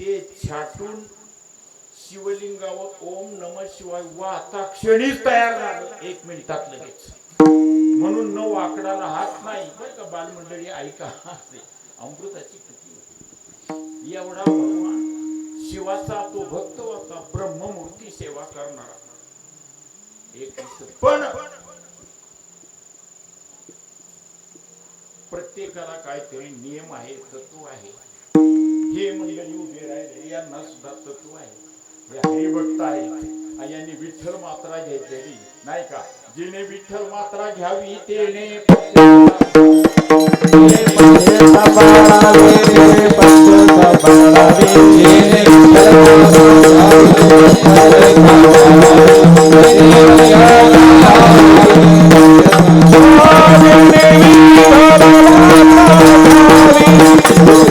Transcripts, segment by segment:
ते छाटून शिवलिंगावर ओम नम शिवाय वाता क्षणीच तयार झालं. एक मिनिटात लगेच. म्हणून नऊ आकडाला हात नाही. बरं का बालमंडळी ऐका. अमृताची कृती होती. एवढा भगवान शिवाचा तो भक्त होता. ब्रह्ममूर्ती सेवा करणारा. एक पण प्रत्येकाला काहीतरी नियम आहे तत्व आहे हे मंडळी उभे राहिले यांना सुद्धा तत्व आहे. हे हरिभक्त आहे. आणि यांनी विठ्ठल मात्रा घ्यायची नाही का? जिने विठ्ठल मात्रा घ्यावी तेने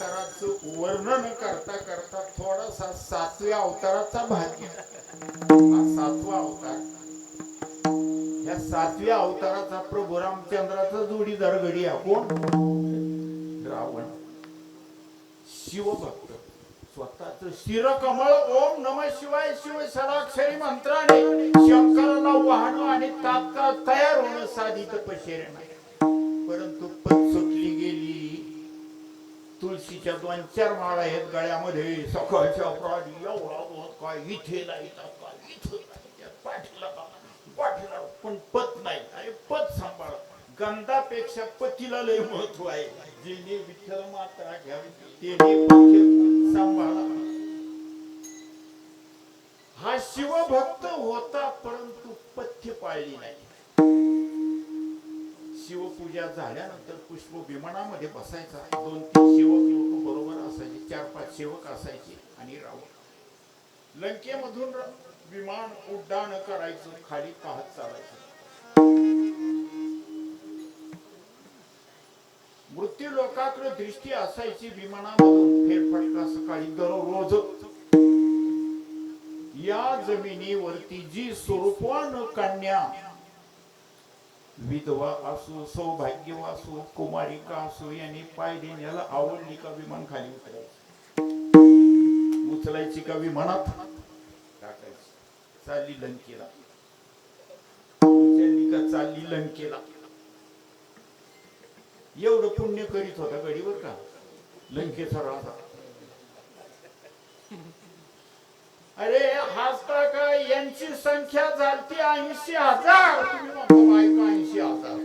अवताराचं वर्णन करता करता थोडासा सातव्या अवताराचा भाग हा सातवा अवतार. या सातव्या अवताराचा प्रभू रामचंद्राचा जोडीदार गडी आहे कोण? रावण शिवभक्त. स्वतःच शिरकमळ ओम नम शिवाय शिव षडाक्षरी मंत्राने शंकराला वाहणं आणि तात्काळ तयार होणं साधी तपश्चर्या नाही. परंतु पद तुळशीच्या दोन चार माळा आहेत गळ्यामध्ये. सकाळच्या प्राणी एवढा बोध काय इथे लाईतात काय? इथे पाठीला पाठीला. पण पत नाही. अरे पत सांभाळ. गंधापेक्षा पतीला लय महत्त्व आहे. जिने विठ्ठल मात्रा घ्यावी तेने सांभाळा. हा शिवभक्त होता परंतु पथ्य पाळली नाही. शिवपूजा झाल्यानंतर पुष्प विमानामध्ये बसायचा. दोन तीन सेवक लोक बरोबर असायचे. चार पाच सेवक असायचे आणि रावण लंकेमधून विमान उड्डाण करायचं. खाली पाहत चालायचं. मृत्यू लोकाकडे दृष्टी असायची विमानामधून. फेरफटका सकाळी दररोज. या जमिनीवरती जी स्वरूपान कन्या विधवा असो सौभाग्य असो कुमारिका असो यांनी पाय देण्याला आवडली का विमान खाली उतरायची? उचलायची का विमानात? टाकायची. चालली लंकेला. उचलली का चालली लंकेला. एवढं पुण्य करीत होता गडीवर का? लंकेचा राजा. अरे हसता का यांची संख्या झाली ऐंशी हजार. ऐंशी हजार.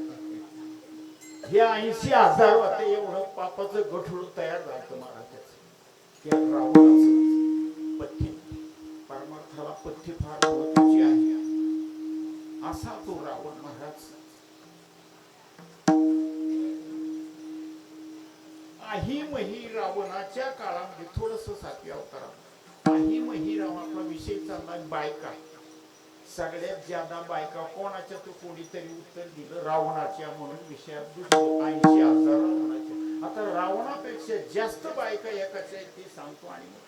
हे ऐंशी हजार होते एवढं पापाचं गठुड तयार झालं महाराजाच. रावणाच पथ्य. परमार्थाला पथ्य फार महत्वाची आहे. असा तो रावण महाराज. अहिम मही रावणाच्या काळामध्ये थोडस सातव्या अवतारात अहिम ही रावणाचा विषय चालला बायका सगळ्यात ज्यादा बायका कोणाच्या तो कोणीतरी उत्तर दिलं रावणाच्या म्हणून विषयात ऐंशी हजार रावणाच्या आता रावणापेक्षा जास्त बायका एकाच्या ते सांगतो आणि मग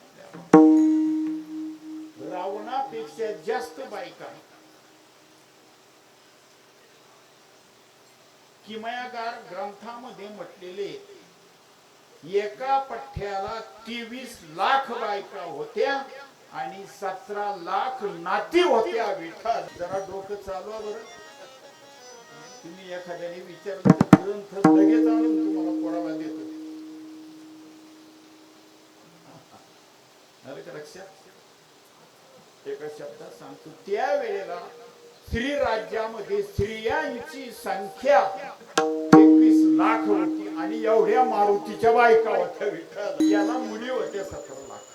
रावणापेक्षा जास्त बायका किमयागार ग्रंथामध्ये म्हटलेले एका पठ्ठ्याला तेवीस लाख बायका होत्या आणि सतरा लाख नाती होत्या विठ्ठल. जरा डोकं चालवा बरं. तुम्ही एखाद्याने विचारलं तर ग्रंथ लगेच आणून तुम्हाला कोणाला देतो? आलं का लक्षात? एका शब्दात सांगतो त्या वेळेला स्त्री राज्यामध्ये स्त्रियांची संख्या एकवीस लाख होती. आणि एवढ्या मारुतीच्या बायका होत्या विठ्ठल. याला मुली होते सतरा लाख.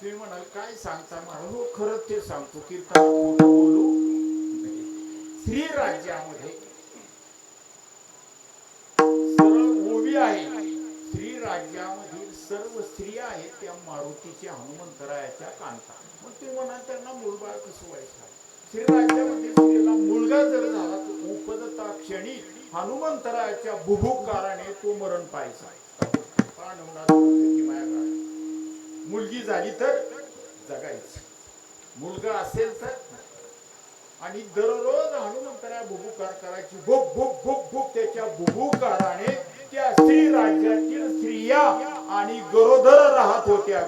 तुम्ही म्हणाल काय सांगता मला हो खरंच ते सांगतो कीर्तन बोलू स्त्री राज्यामध्ये सरळ ओवी आहे. स्त्री राज्यामधील सर्व स्त्रिया आहेत त्या मारुतीच्या हनुमंतरायाच्या कांता. मग ते म्हणा त्यांना मुलबाळ कसं व्हायचं? श्रीराज्यामध्ये स्त्रीला मुलगा जर झाला तर उपदता क्षणी हनुमंतरायाच्या बुभुकाराने तो मरण पाहायचा. प्राण होणार मुलगी झाली तर जगायचं. मुलगा असेल तर आणि दररोज हनुमंतरा बुभुकार करायची. भूक भूक भूक भूक त्याच्या बुभुकाराने त्या स्त्री राज्यातील स्त्रिया आणि गरोदर राहत होत्या.